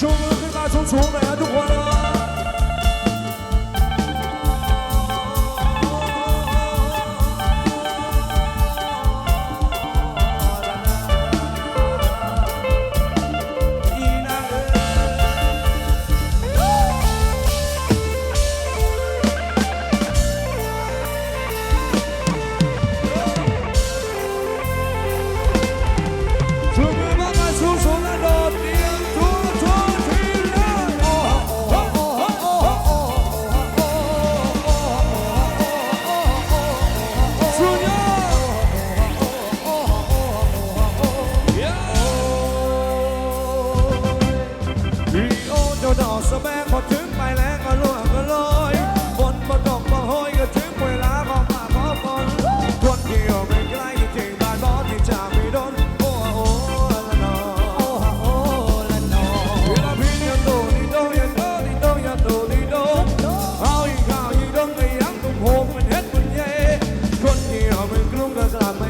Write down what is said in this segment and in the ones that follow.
Chưa vươn lên, ta.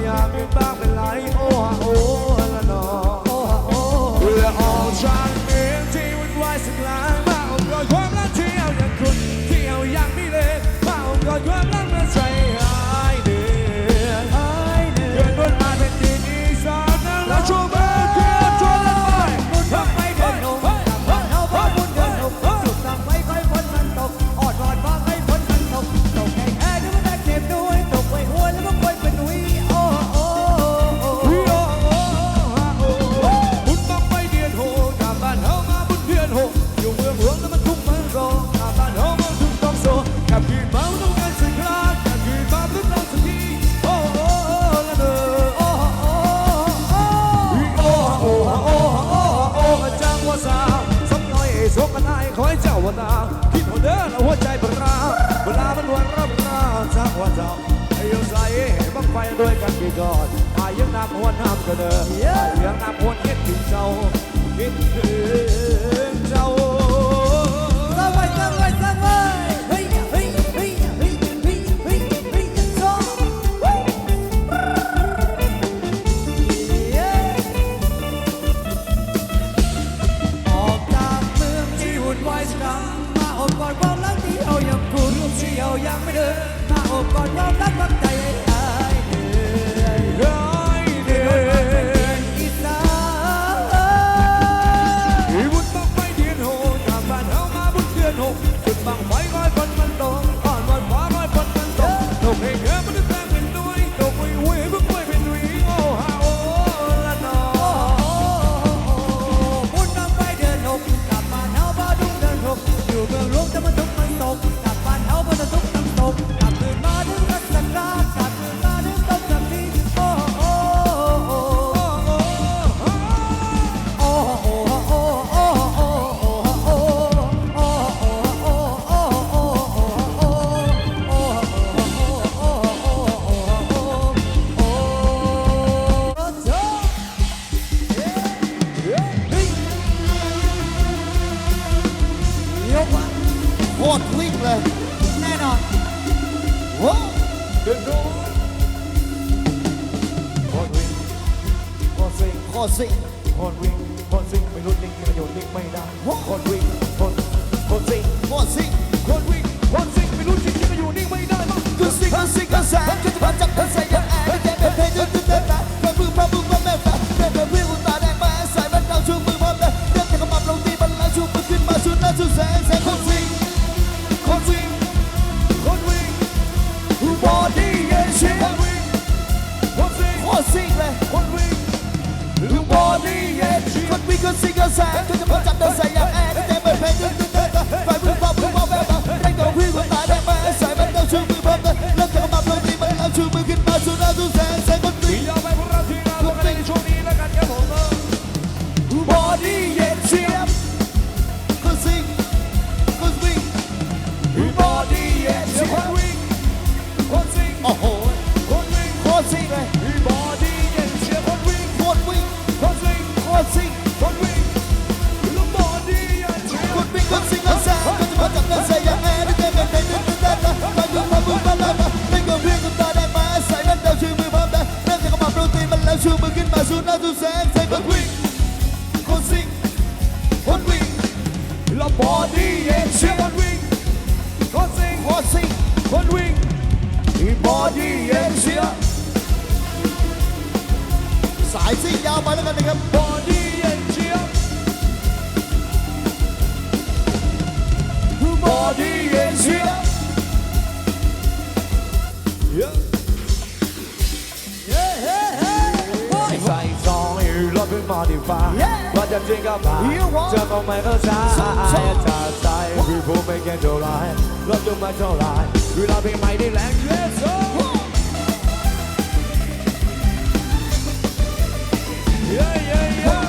minha me 我的眼睛再次摇摆那个那个我的我的眼睛芭我这里来回跑的在这个被婆婆来我就买走来 Người ta bên mày đi lãng yes, oh. Yeah, yeah, yeah.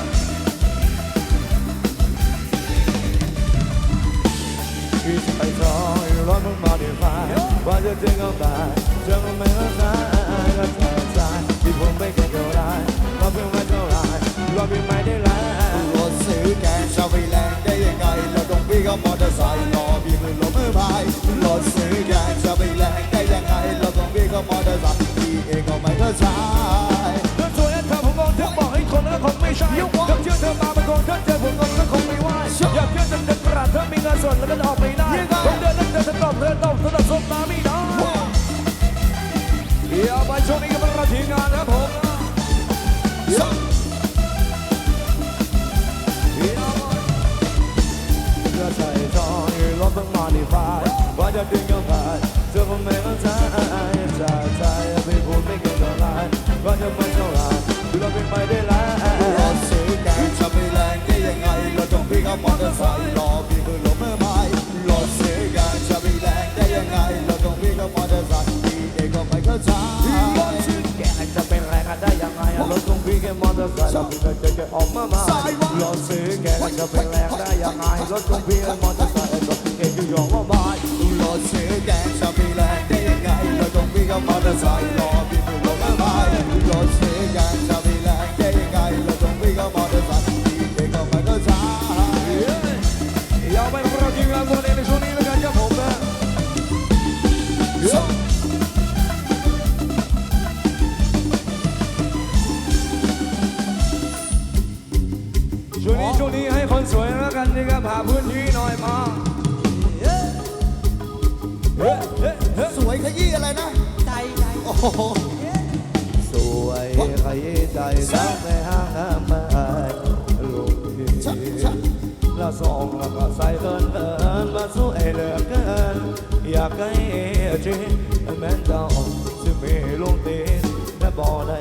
Khi phải gió yêu lắm mức mà điện phải Qua giữa trên ngón tay Chẳng có mấy lắm sai Ai ai đã sai sai Thì vốn bên cạnh cầu lại Qua bên mày cầu lại Qua bên mày đi lãng Luật sử càng sao vì lãng Đây ngày là đồng biết góc mò đã dài Lò vì người lỗ mơ bài Luật sử พี่ก็มอเตอร์ไซค์พี่เองก็ไม่เข้ายเธอสวยเธอผมมองเธอบอกให้คนแล้วคงไม่ใช่เธอเชื่อเธอมาเป็นคนเธอเจอผมก็คงไม่ไหวอยากเชื่อจนเดินกระดาษเธอมีเงินสดแล้วก็ออกไป มอเธอร์ไซค์เราพี่จะจะออกมามารอซื้อแกจะเป็นแรงได้ยังไงรถต้องวิ่งมอเตอร์ไซค์รถแกอยู่ยองว่าบายรอซื้อแกจะเป็นแรงได้ยังไงราต้องพี่ก็มอเตอร์ไซค์รอ สวยแล้วกันนี่ครับหาพื้นที่หน่อยมาเฮ้เฮ้เฮ้สวยขยี้อะไรนะ ใจใจโอ้โหสวยใครใจสักในห้างน้ำมาลูกที่ละสองแล้วก็ใส่เดินเดินมาสวยเหลือเกินอยากให้จริงแม่นเจ้าสิมีลงตีนและบ่ได้